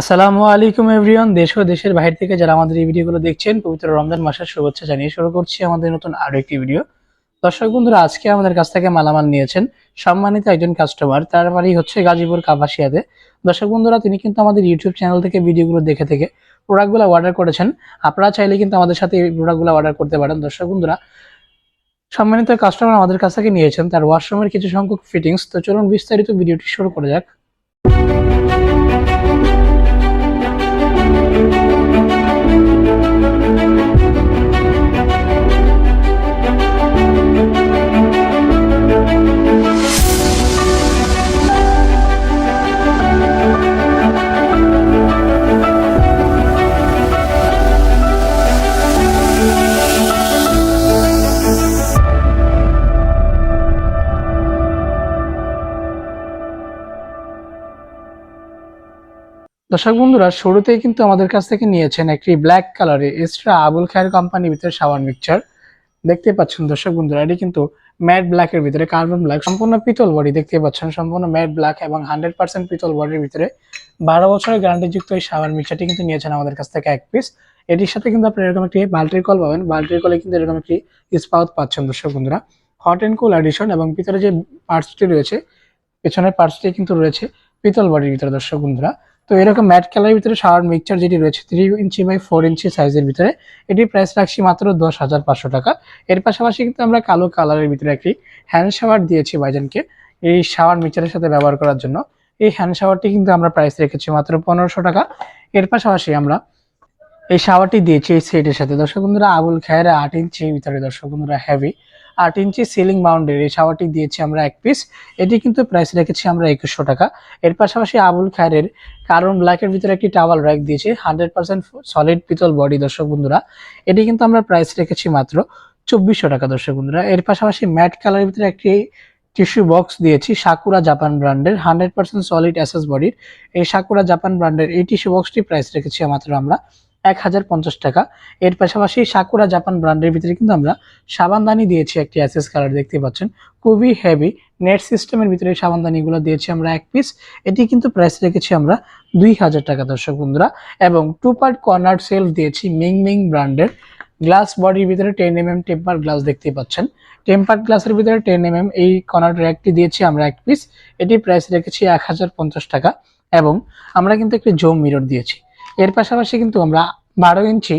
আসসালামু আলাইকুম এভরিওয়ান, দেশ ও দেশের বাইরে থেকে যারা আমাদের এই ভিডিওগুলো দেখছেন, পবিত্র রমজান মাসের শুভেচ্ছা জানিয়ে শুরু করছি আমাদের নতুন আরও একটি ভিডিও। দর্শক বন্ধুরা, আজকে আমাদের কাছ থেকে মালামাল নিয়েছেন সম্মানিত একজন কাস্টমার তার বাড়ি হচ্ছে গাজীপুর কাপাসিয়াতে। দর্শক বন্ধুরা, তিনি কিন্তু আমাদের ইউটিউব চ্যানেল থেকে ভিডিওগুলো দেখে থেকে প্রোডাক্টগুলো অর্ডার করেছেন। আপনারা চাইলে কিন্তু আমাদের সাথে এই প্রোডাক্টগুলো অর্ডার করতে পারেন। দর্শক বন্ধুরা, সম্মানিত কাস্টমার আমাদের কাছ থেকে নিয়েছেন, তার ওয়াশরুমের কিছু সংখ্যক ফিটিংস তো চলুন বিস্তারিত ভিডিওটি শুরু করা যাক। দর্শক বন্ধুরা, শুরুতেই কিন্তু আমাদের কাছ থেকে নিয়েছেন একটি ব্ল্যাক কালারে এক্সট্রা আবুল খায়ের কোম্পানির ভিতরে শাওয়ার মিক্সচার দেখতে পাচ্ছেন দর্শক বন্ধুরা, এটি কিন্তু ম্যাট ব্ল্যাকের ভিতরে কার্বন ব্ল্যাক সম্পূর্ণ পিতল বডি দেখতে পাচ্ছেন, সম্পূর্ণ ম্যাট ব্ল্যাক এবং হান্ড্রেড পার্সেন্ট পিতল বডির ভিতরে বারো বছরের গ্যারান্টিযুক্ত এই শাওয়ার মিক্সচারটি কিন্তু নিয়েছেন আমাদের কাছ থেকে এক পিস এটির সাথে কিন্তু আপনি এরকম একটি বাল্টির কল পাবেন বাল্টির কলে কিন্তু এরকম একটি স্পাউট পাচ্ছেন দর্শক বন্ধুরা। হট অ্যান্ড কুল অ্যাডিশন এবং ভিতরে যে পার্টসটি রয়েছে, পেছনের পার্টসটি কিন্তু রয়েছে পিতল বডির ভিতরে দর্শক বন্ধুরা। তো এরকম ম্যাট কালারের ভিতরে শাওয়ার মিক্সচার যেটি রয়েছে three inch by four inch সাইজের ভিতরে এটির প্রাইস রাখছি মাত্র দশ হাজার পাঁচশো টাকা। এর পাশাপাশি কিন্তু আমরা কালো কালারের ভিতরে একটি হ্যান্ড শাওয়ার দিয়েছি বাইজানকে এই শাওয়ার মিক্সচারের সাথে ব্যবহার করার জন্য। এই হ্যান্ড শাওয়ারটি কিন্তু আমরা প্রাইস রেখেছি মাত্র পনেরোশো টাকা। এর পাশাপাশি আমরা এই শাওয়ারটি দিয়েছি এই সেটের সাথে। দর্শক বন্ধুরা, আবুল খায়ের আট ইঞ্চি ভিতরে দর্শক বন্ধুরা হেভি আট ইঞ্চি সিলিং মাউন্টের এই শাওয়ারটি দিয়েছি আমরা এক পিস এটি কিন্তু প্রাইস রেখেছি আমরা একুশশো টাকা। এর পাশাপাশি আবুল খায়ের কারণ ব্ল্যাকের ভিতরে একটি টাওয়াল র্যাক দিয়েছি হান্ড্রেড পার্সেন্ট সলিড পিতল বডি দর্শক বন্ধুরা। এটি কিন্তু আমরা প্রাইস রেখেছি মাত্র চব্বিশশো টাকা, দর্শক বন্ধুরা। এর পাশাপাশি ম্যাট কালারের ভিতরে একটি টিস্যু বক্স দিয়েছি সাকুরা জাপান ব্র্যান্ডের হান্ড্রেড পার্সেন্ট সলিড অ্যাসেস বডির এই সাকুরা জাপান ব্র্যান্ডের এই টিস্যু বক্সটি প্রাইস রেখেছি মাত্র আমরা এক হাজার পঞ্চাশ টাকা। এর পাশাপাশি সাকুরা জাপান ব্র্যান্ডের ভিতরে কিন্তু আমরা সাবানদানি দিয়েছি একটি অ্যাসেস কালার দেখতে পাচ্ছেন। খুবই হেভি নেট সিস্টেমের ভিতরে সাবানদানিগুলো দিয়েছি আমরা এক পিস এটি কিন্তু প্রাইস রেখেছি আমরা দুই হাজার টাকা, দর্শক বন্ধুরা। এবং টু পার্ট কর্নার সেলফ দিয়েছি মিং মিং ব্র্যান্ডের গ্লাস বডির ভিতরে ten M M temper glass দেখতে পাচ্ছেন। টেম্পার গ্লাসের ভিতরে টেন এম এম এই কর্নার র্যাকটি দিয়েছি আমরা এক পিস এটি প্রাইস রেখেছি এক হাজার পঞ্চাশ টাকা। এবং আমরা কিন্তু একটি জোম মিরর দিয়েছি। এর পাশাপাশি কিন্তু আমরা বারো ইঞ্চি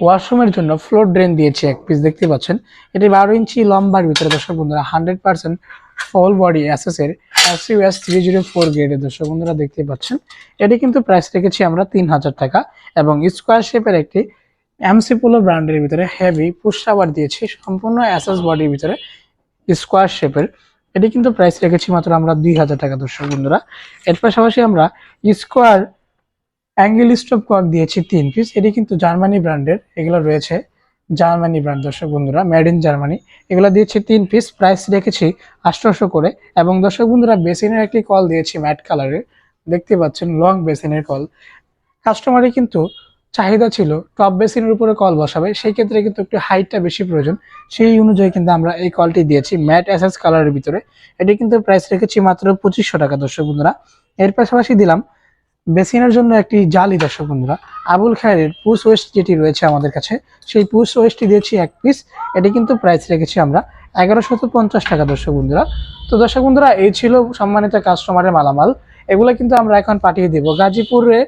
ওয়াশরুমের জন্য ফ্লোর ড্রেন দিয়েছি এক পিস দেখতে পাচ্ছেন? এটি বারো ইঞ্চি লম্বার ভিতরে, দর্শক বন্ধুরা হান্ড্রেড পার্সেন্ট ফল বডি অ্যাসেসের এস থ্রি জিরো ফোর গ্রেডের দর্শক বন্ধুরা, দেখতে পাচ্ছেন? এটি কিন্তু প্রাইস রেখেছি আমরা তিন হাজার টাকা এবং স্কোয়ার শেপের একটি এমসি পোলো ব্র্যান্ডের ভিতরে হেভি পুষাবার দিয়েছি, সম্পূর্ণ অ্যাসেস বডির ভিতরে স্কোয়ার শেপের এটি কিন্তু প্রাইস রেখেছি মাত্র আমরা দুই হাজার টাকা, দর্শক বন্ধুরা। এর পাশাপাশি আমরা স্কোয়ার অ্যাঙ্গেল স্টপ কক দিয়েছি তিন পিস এটি কিন্তু জার্মানি ব্র্যান্ডের, এগুলো রয়েছে জার্মানি ব্র্যান্ড, দর্শক বন্ধুরা মেড ইন জার্মানি। এগুলো দিয়েছি তিন পিস প্রাইস রেখেছি আঠারোশো করে, এবং দর্শক বন্ধুরা, বেসিনের একটি কল দিয়েছি ম্যাট কালারের দেখতে পাচ্ছেন লং বেসিনের কল কাস্টমারের কিন্তু চাহিদা ছিল টপ বেসিনের উপরে কল বসাবে, সেই ক্ষেত্রে কিন্তু একটু হাইটটা বেশি প্রয়োজন। সেই অনুযায়ী কিন্তু আমরা এই কলটি দিয়েছি ম্যাট অ্যাসেস কালারের ভিতরে। এটি কিন্তু প্রাইস রেখেছি মাত্র পঁচিশশো টাকা, দর্শক বন্ধুরা। এর পাশাপাশি দিলাম বেসিনের জন্য একটি জালি, দর্শক বন্ধুরা। আবুল খায়ের পুস ওয়েস্ট যেটি রয়েছে আমাদের কাছে, সেই পুস ওয়েস্টটি দিয়েছি এক পিস এটি কিন্তু প্রাইস রেখেছি আমরা এগারোশত পঞ্চাশ টাকা, দর্শক বন্ধুরা। তো দর্শক বন্ধুরা, এই ছিল সম্মানিত কাস্টমারের মালামাল। এগুলো কিন্তু আমরা এখন পাঠিয়ে দেবো গাজীপুরে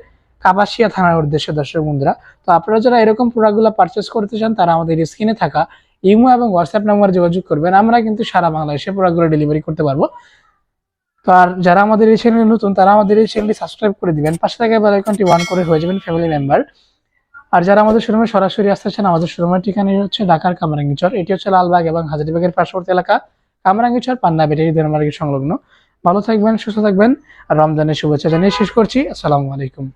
কাবাসিয়া থানার উদ্দেশ্যে, দর্শক বন্ধুরা। তো আপনারা যারা এরকম প্রোডাক্টগুলো পারচেস করতে চান, তারা আমাদের স্ক্রিনে থাকা ইমো এবং হোয়াটসঅ্যাপ নাম্বারে যোগাযোগ করবেন। আমরা কিন্তু সারা বাংলাদেশে প্রোডাক্টগুলো ডেলিভারি করতে পারব। আর যারা আমাদের এই চ্যানেলে নতুন, তারা আমাদের এই চ্যানেলটি সাবস্ক্রাইব করে দিবেন। পাশে থাকা বেল আইকনটি ওয়ান করে হয়ে যাবেন ফ্যামিলি মেম্বার আর যারা আমাদের শোরুমে সরাসরি আসতে চান, আমাদের শোরুমের ঠিকানা হচ্ছে ঢাকার কামরাঙ্গিচর। এটি হচ্ছে লালবাগ এবং হাজারিবাগের পার্শ্ববর্তী এলাকা। কামরাঙ্গিচর, পান্না বেটারি দেনমার্গের সংলগ্ন। ভালো থাকবেন, সুস্থ থাকবেন। আর রমজানের শুভেচ্ছা জানিয়ে শেষ করছি। আসসালামু আলাইকুম।